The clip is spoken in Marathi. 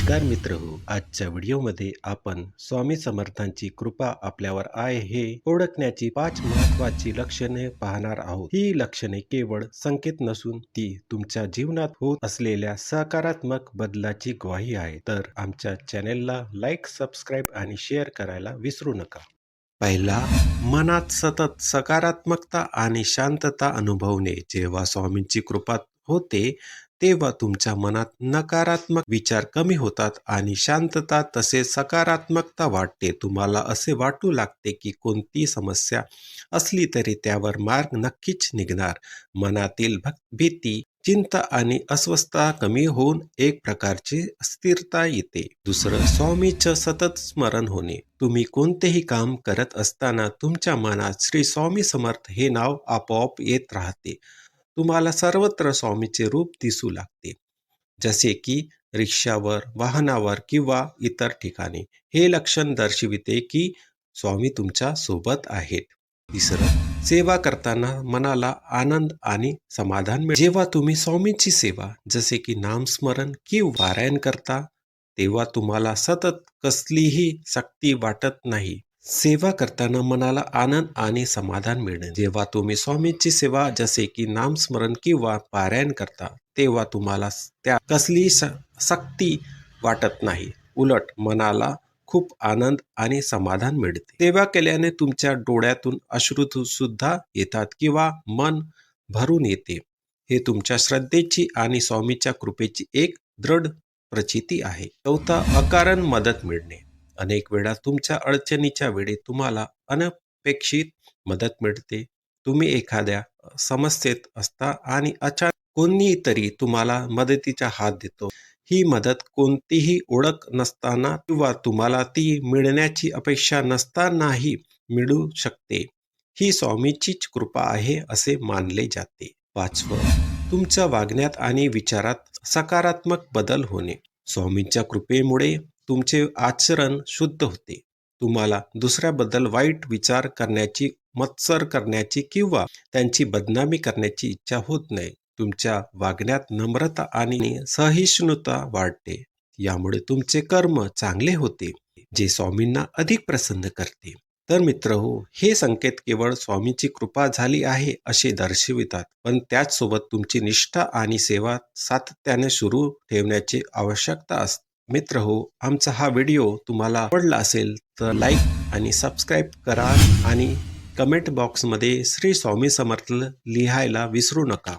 नमस्कार मित्र हो आजच्या व्हिडिओमध्ये आपण स्वामी समर्थांची कृपा आपल्यावर आहे हे ओळखण्याची पाच महत्वाची लक्षणे पाहणार आहोत. ही लक्षणे केवळ संकेत नसून ती तुमच्या जीवनात होत असलेल्या सकारात्मक बदलाची ग्वाही आहे. तर आमच्या चॅनेलला लाईक सबस्क्राईब आणि शेअर करायला विसरू नका. पहिला मनात सतत सकारात्मकता आणि शांतता अनुभवणे. जेव्हा स्वामींची कृपा होते तेव्हा तुमच्या मनात नकारात्मक विचार कमी होतात आणि शांतता तसेच सकारात्मकता वाटते. तुम्हाला असे वाटू लागते की कोणती समस्या असली तरी त्यावर मार्ग नक्कीच निघणार. मनातील भीती चिंता आणि अस्वस्थता कमी होऊन एक प्रकारची स्थिरता येते. दुसरं स्वामीचं सतत स्मरण होणे. तुम्ही कोणतेही काम करत असताना तुमच्या मनात श्री स्वामी समर्थ हे नाव आपोआप येत राहते. तुम्हाला सर्वत्र स्वामीचे रूप दिसू लागते. जसे की रिक्षावर वाहनावर किंवा इतर ठिकाणी. हे लक्षण दर्शविते की स्वामी तुमच्यासोबत आहेत. तिसरं सेवा करताना मनाला आनंद आणि समाधान मिळते. जेव्हा तुम्ही स्वामींची सेवा जसे की नामस्मरण किंवा पारायण करता तेव्हा तुम्हाला सतत कसलीही सक्ती वाटत नाही. सेवा करताना मनाला आनंद आणि समाधान मिळणे. जेव्हा तुम्ही स्वामींची सेवा जसे की नामस्मरण किंवा पारायण करता तेव्हा तुम्हाला त्या कसली सक्ती वाटत नाही. उलट मनाला खूप आनंद आणि समाधान मिळते. सेवा केल्याने तुमच्या डोळ्यातून अश्रू सुद्धा येतात किंवा मन भरून येते. हे तुमच्या श्रद्धेची आणि स्वामीच्या कृपेची एक दृढ प्रचिती आहे. चौथा अकारण मदत मिळणे. अनेक वेळा तुमच्या अडचणीच्या वेळी तुम्हाला अनपेक्षित मदत मिळते. तुम्ही एखाद्या समस्येत असता आणि अचानक कोणीतरी तुम्हाला मदतीचा हात देतो. ही मदत कोणतीही ओळख नसताना किंवा तुम्हाला ती मिळण्याची अपेक्षा नसतानाही मिळू शकते. ही स्वामीचीच कृपा आहे असे मानले जाते. पाचवं तुमच्या वागण्यात आणि विचारात सकारात्मक बदल होणे. स्वामींच्या कृपेमुळे तुमचे आचरण शुद्ध होते. तुम्हाला दुसऱ्याबद्दल वाईट विचार करण्याची मत्सर करण्याची किंवा त्यांची बदनामी करण्याची इच्छा होत नाही. तुमच्या वागण्यात नम्रता आणि सहिष्णुता वाढते. यामुळे तुमचे कर्म चांगले होते जे स्वामींना अधिक प्रसन्न करते. तर मित्र हो हे संकेत केवळ स्वामींची कृपा झाली आहे असे दर्शवितात पण त्याचसोबत तुमची निष्ठा आणि सेवा सातत्याने सुरू ठेवण्याची आवश्यकता असते. मित्र हो आमचा हा व्हिडिओ तुम्हाला आवडला असेल तर लाईक आणि सबस्क्राईब करा आणि कमेंट बॉक्समध्ये श्री स्वामी समर्थ लिहायला विसरू नका.